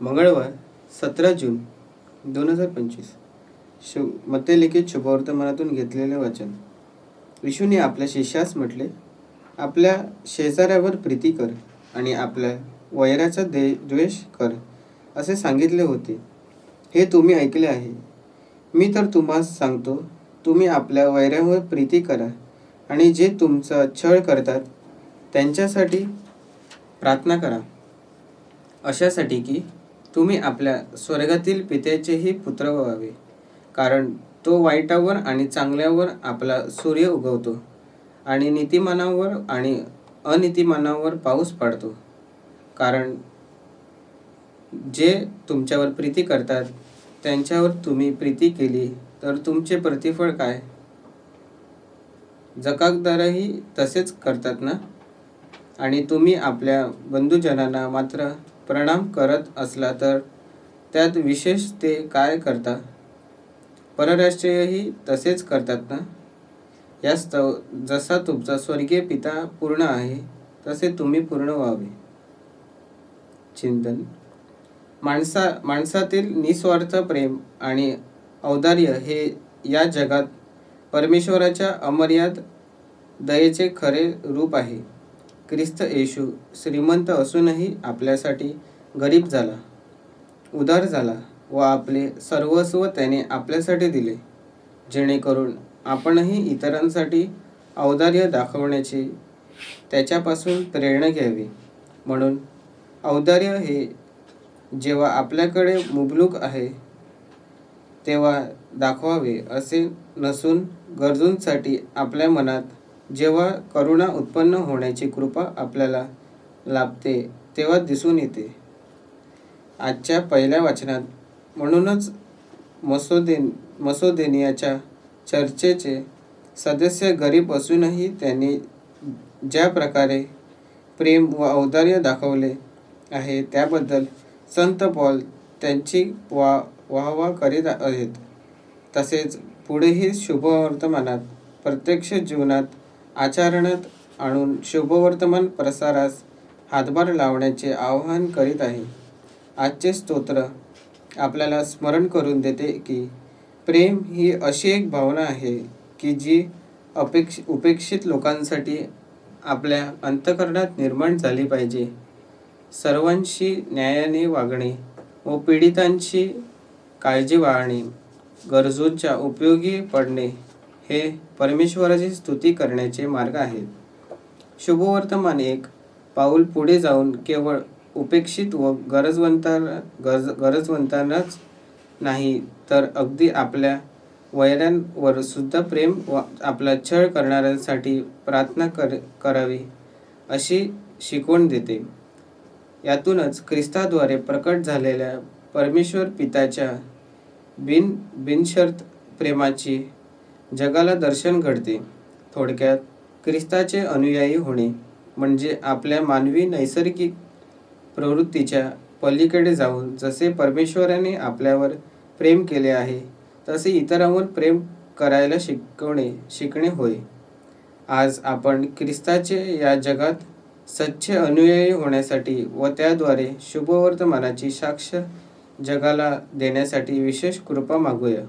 मंगळवार सतरा जून दोन हजार पंचवीस. शु मतेलिखित शुभवर्तमानातून घेतलेले वचन. विशूने आपल्या शिष्यास म्हटले आपल्या शेजाऱ्यावर प्रीती कर आणि आपल्या वैराचा दे द्वेष कर असे सांगितले होते. हे तुम्ही ऐकले आहे. मी तर तुम्हास सांगतो तुम्ही आपल्या वैऱ्यावर प्रीती करा आणि जे तुमचा छळ करतात त्यांच्यासाठी प्रार्थना करा. अशासाठी की तुम्ही आपल्या स्वर्गातील पित्याचेही पुत्र व्हावे. कारण तो वाईटावर आणि चांगल्यावर आपला सूर्य उगवतो आणि नीतिमानावर आणि अनितिमानावर पाऊस पाडतो. कारण जे तुमच्यावर प्रीती करतात त्यांच्यावर तुम्ही प्रीती केली तर तुमचे प्रतिफळ काय? जकाकदारही तसेच करतात ना? आणि तुम्ही आपल्या बंधुजनांना मात्र प्रणाम करत असला तर त्यात विशेष ते काय करता? परराष्ट्रीयही तसेच करतात ना? यास्तव जसा तुमचा स्वर्गीय पिता पूर्ण आहे तसे तुम्ही पूर्ण व्हावे. चिंतन. माणसा माणसातील निस्वार्थ प्रेम आणि औदार्य हे या जगात परमेश्वराच्या अमर्याद दयेचे खरे रूप आहे. ख्रिस्त येशू श्रीमंत असूनही आपल्यासाठी गरीब झाला उदार झाला व आपले सर्वस्व त्याने आपल्यासाठी दिले. जेणेकरून आपणही इतरांसाठी औदार्य दाखवण्याची त्याच्यापासून प्रेरणा घ्यावी. म्हणून औदार्य हे जेव्हा आपल्याकडे मुबलूक आहे तेव्हा दाखवावे असे नसून गरजूंसाठी आपल्या मनात जेव्हा करुणा उत्पन्न होण्याची कृपा आपल्याला लाभते तेव्हा दिसून येते. आजच्या पहिल्या वाचनात म्हणूनच मसोदेन मसोदेनियाच्या चर्चेचे सदस्य गरीब असूनही त्यांनी ज्या प्रकारे प्रेम व औदार्य दाखवले आहे त्याबद्दल संत पॉल त्यांची वा वाहवा करीत आहेत. तसेच पुढेही शुभवर्तमानात प्रत्यक्ष जीवनात आचरणात आणून शुभवर्तमान प्रसारास हातभार लावण्याचे आवाहन करीत आहे. आजचे स्तोत्र आपल्याला स्मरण करून देते की प्रेम ही अशी एक भावना आहे की जी अपेक्ष उपेक्षित लोकांसाठी आपल्या अंतकरणात निर्माण झाली पाहिजे. सर्वांशी न्यायाने वागणे व पीडितांची काळजी वाहणे गरजूंच्या उपयोगी पडणे हे परमेश्वराची स्तुती करण्याचे मार्ग आहेत. शुभवर्तमान एक पाऊल पुढे जाऊन केवळ उपेक्षित व गरजवंतां गरज गरजवंतांनाच नाही तर अगदी आपल्या वैऱ्यांवर सुद्धा प्रेम व आपला छळ करणाऱ्यांसाठी प्रार्थना कर करावी अशी शिकवण देते. यातूनच ख्रिस्ताद्वारे प्रकट झालेल्या परमेश्वर पिताच्या बिन बिनशर्त प्रेमाची जगाला दर्शन घडते. थोडक्यात ख्रिस्ताचे अनुयायी होणे म्हणजे आपल्या मानवी नैसर्गिक प्रवृत्तीच्या पलीकडे जाऊन जसे परमेश्वराने आपल्यावर प्रेम केले आहे तसे इतरांवर प्रेम करायला शिकवणे शिकणे होय. आज आपण ख्रिस्ताचे या जगात सच्चे अनुयायी होण्यासाठी व त्याद्वारे शुभवर्तमानाची साक्ष जगाला देण्यासाठी विशेष कृपा मागूया.